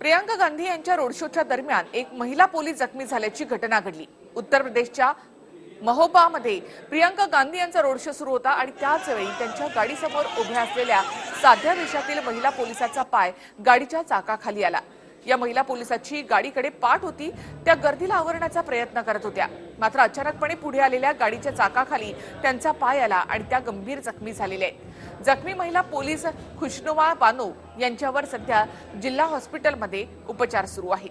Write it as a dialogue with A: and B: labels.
A: प्रियांका गांधी यांच्या रोड शोच्या दरम्यान एक महिला पोलीस जखमी झाल्याची घटना घडली. उत्तर प्रदेशच्या महोबामध्ये प्रियांका गांधी यांचा रोड शो सुरू होता आणि त्याच वेळी त्यांच्या गाडीसमोर उभ्या असलेल्या साध्या वेशातील महिला पोलिसाचा पाय गाडीच्या चाकाखाली आला. या महिला पोलिसाची गाडीकडे पाठ होती. त्या गर्दीला आवरण्याचा प्रयत्न करत होत्या. मात्र अचानकपणे पुढे आलेल्या गाडीच्या चाकाखाली त्यांचा पाय आला आणि त्या गंभीर जखमी झालेल्या आहेत. जखमी महिला पोलीस खुशनुमा बानो यांच्यावर सध्या जिल्हा हॉस्पिटलमध्ये उपचार सुरू आहेत.